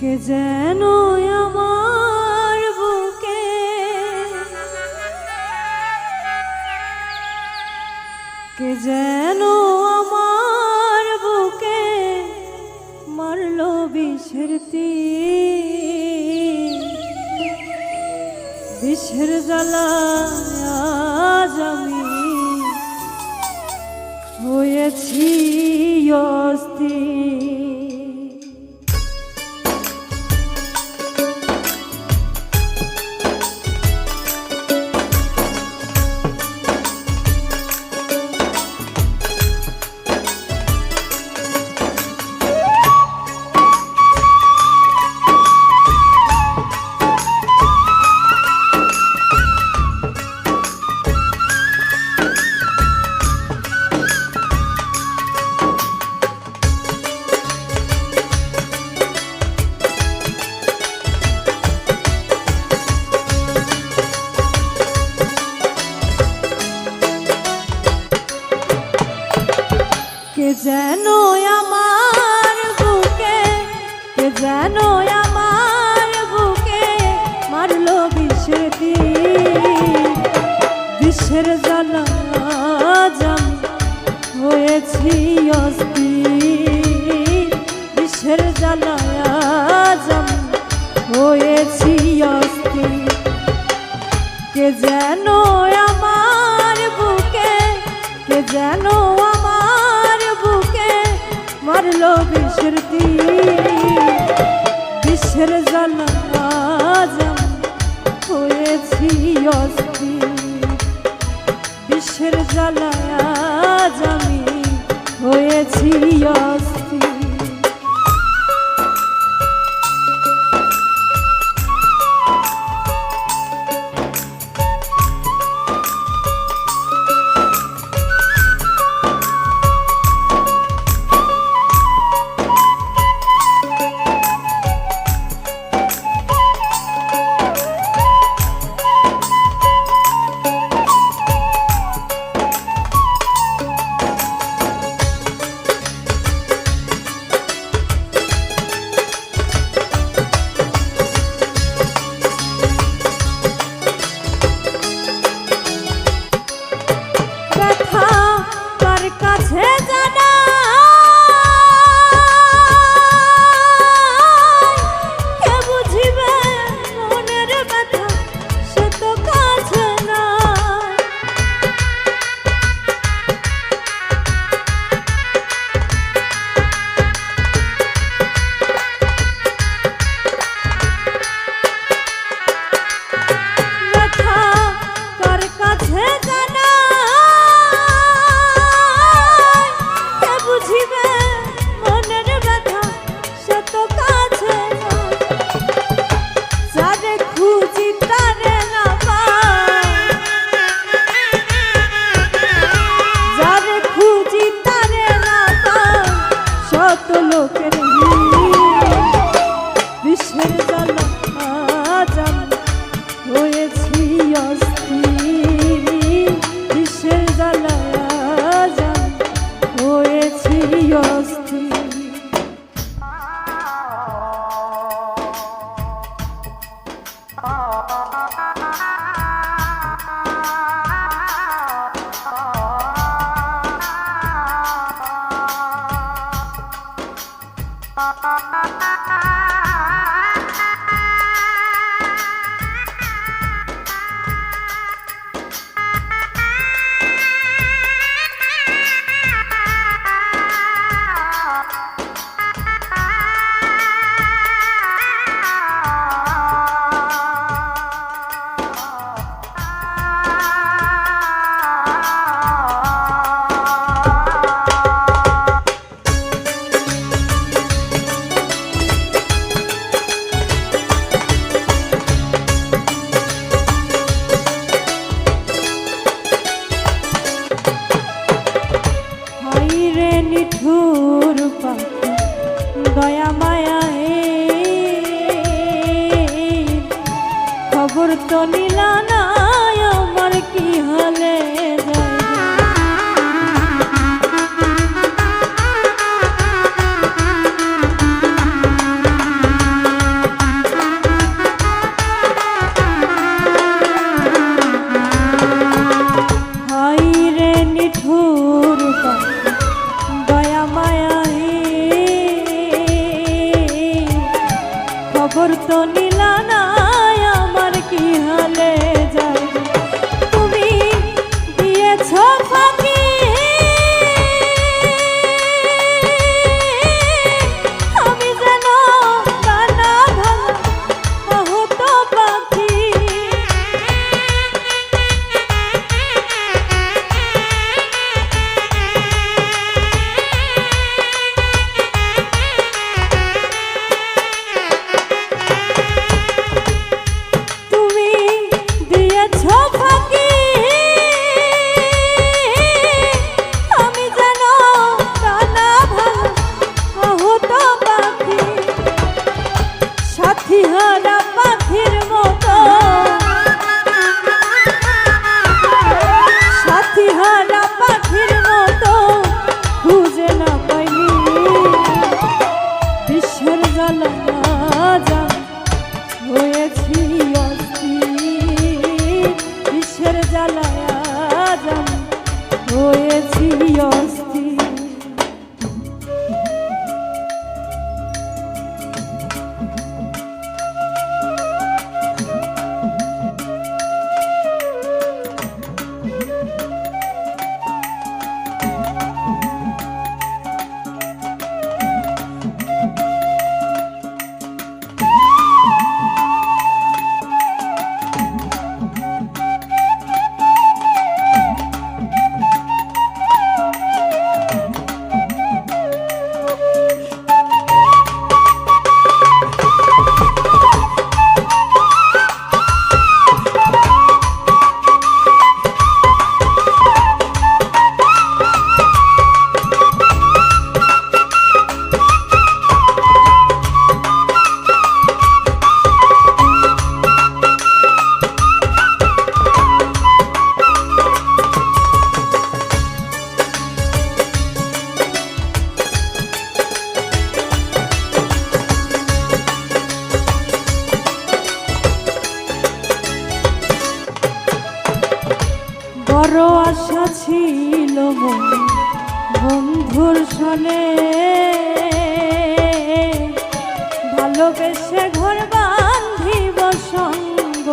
কে যেন আমার বুকে? কে যেন আমার বুকে মারলো বিষের তীর বিষের জ্বালা আজ আমি হয়েছি অস্থির। কে যেন আমার বুকে মারলো বিষের তীর বিষের জ্বালা জাম হয়েছি অস্থির কে যেন আমার বুকে, কে যেন মারলো তীর বিষের জ্বালা হয়েছি অস্থির। বিষের জ্বালা আমি হয়েছি অস্থির। Oh, oh, oh, oh. খবর তো আজান হয়েছি অস্ত ছিল বন্ধুর সনে ভালোবেসে ঘর বান্ধিব সঙ্গ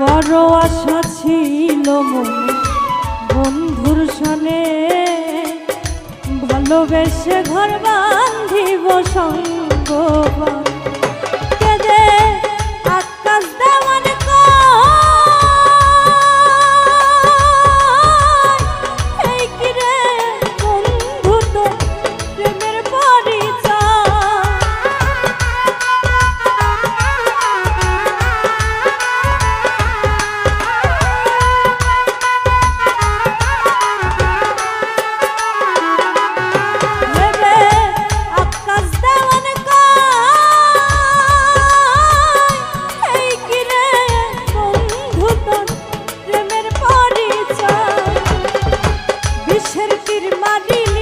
বড় আশা ছিল বন্ধু বন্ধুর ভালোবেসে ঘর বান্ধিব সঙ্গ María.